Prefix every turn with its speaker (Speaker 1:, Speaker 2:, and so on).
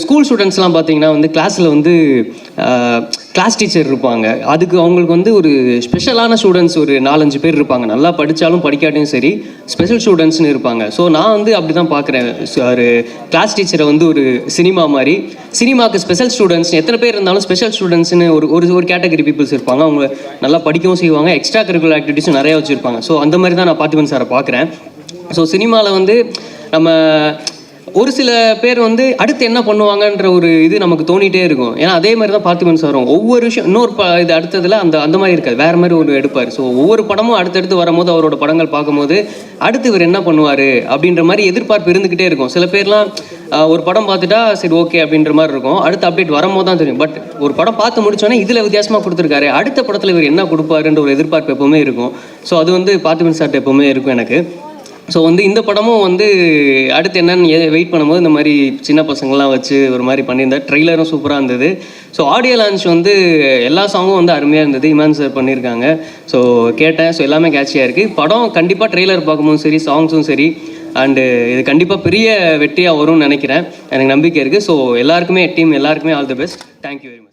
Speaker 1: School ஸ்டூடெண்ட்ஸ்லாம் பார்த்தீங்கன்னா வந்து கிளாஸில் வந்து கிளாஸ் டீச்சர் இருப்பாங்க. அதுக்கு அவங்களுக்கு வந்து ஒரு ஸ்பெஷலான ஸ்டூடெண்ட்ஸ் ஒரு நாலஞ்சு பேர் இருப்பாங்க. நல்லா படித்தாலும் படிக்காட்டியும் சரி ஸ்பெஷல் ஸ்டூடெண்ட்ஸ்னு இருப்பாங்க. ஸோ நான் வந்து அப்படி தான் பார்க்குறேன் ஒரு கிளாஸ் டீச்சரை வந்து ஒரு சினிமா மாதிரி. சினிமாவுக்கு ஸ்பெஷல் ஸ்டூடெண்ட்ஸ் எத்தனை பேர் இருந்தாலும் ஸ்பெஷல் ஸ்டூடெண்ட்ஸ்னு ஒரு ஒரு ஒரு கேட்டகரி பீப்புள்ஸ் இருப்பாங்க. அவங்க நல்லா படிக்கவும் செய்வாங்க. எக்ஸ்ட்ரா கரிக்குலர் ஆக்டிவிட்டிஸும் நிறையா வச்சுருப்பாங்க. ஸோ அந்த மாதிரி தான் நான் பார்த்திபன் சாரை பார்க்குறேன் ஸோ சினிமாவில் வந்து நம்ம ஒரு சில பேர் வந்து அடுத்து என்ன பண்ணுவாங்கன்ற ஒரு இது நமக்கு தோணிட்டே இருக்கும். ஏன்னா அதே மாதிரி தான் பார்த்திபன் சாரும் ஒவ்வொரு விஷயம் இன்னொரு ப இது அடுத்ததுல அந்த அந்த மாதிரி இருக்காது. வேற மாதிரி ஒரு எடுப்பார். ஸோ ஒவ்வொரு படமும் அடுத்தடுத்து வரும்போது அவரோட படங்கள் பார்க்கும்போது அடுத்து இவர் என்ன பண்ணுவார்? அப்படின்ற மாதிரி எதிர்பார்ப்பு இருந்துக்கிட்டே இருக்கும். சில பேர்லாம் ஒரு படம் பார்த்துட்டா சரி ஓகே அப்படின்ற மாதிரி இருக்கும். அடுத்த அப்டேட் வரும்போது தான் தெரியும். பட் ஒரு படம் பார்த்து முடிச்சோன்னே இதில் வித்தியாசமாக கொடுத்துருக்காரு. அடுத்த படத்தில் இவர் என்ன கொடுப்பாருன்ற ஒரு எதிர்பார்ப்பு எப்பவுமே இருக்கும். ஸோ அது வந்து பார்த்திபன் சார்ட்ட எப்பவுமே இருக்கும் எனக்கு. ஸோ வந்து இந்த படமும் வந்து அடுத்து என்னென்னு வெயிட் பண்ணும்போது இந்த மாதிரி சின்ன பசங்கள்லாம் வச்சு ஒரு மாதிரி பண்ணியிருந்தார் ட்ரெய்லரும் சூப்பராக இருந்தது. ஸோ ஆடியோ லான்ச் வந்து எல்லா சாங்கும் வந்து அருமையாக இருந்தது. இமான் சார் பண்ணியிருக்காங்க. ஸோ கேட்டேன். ஸோ எல்லாமே கேட்சியாக இருக்குது படம் கண்டிப்பாக ட்ரெய்லர் பார்க்கும்போதும் சரி சாங்ஸும் சரி. அண்டு இது கண்டிப்பாக பெரிய வெற்றியாக வரும்னு நினைக்கிறேன். எனக்கு நம்பிக்கை இருக்குது ஸோ எல்லாருக்குமே டீம் எல்லாருக்குமே all the best thank you very much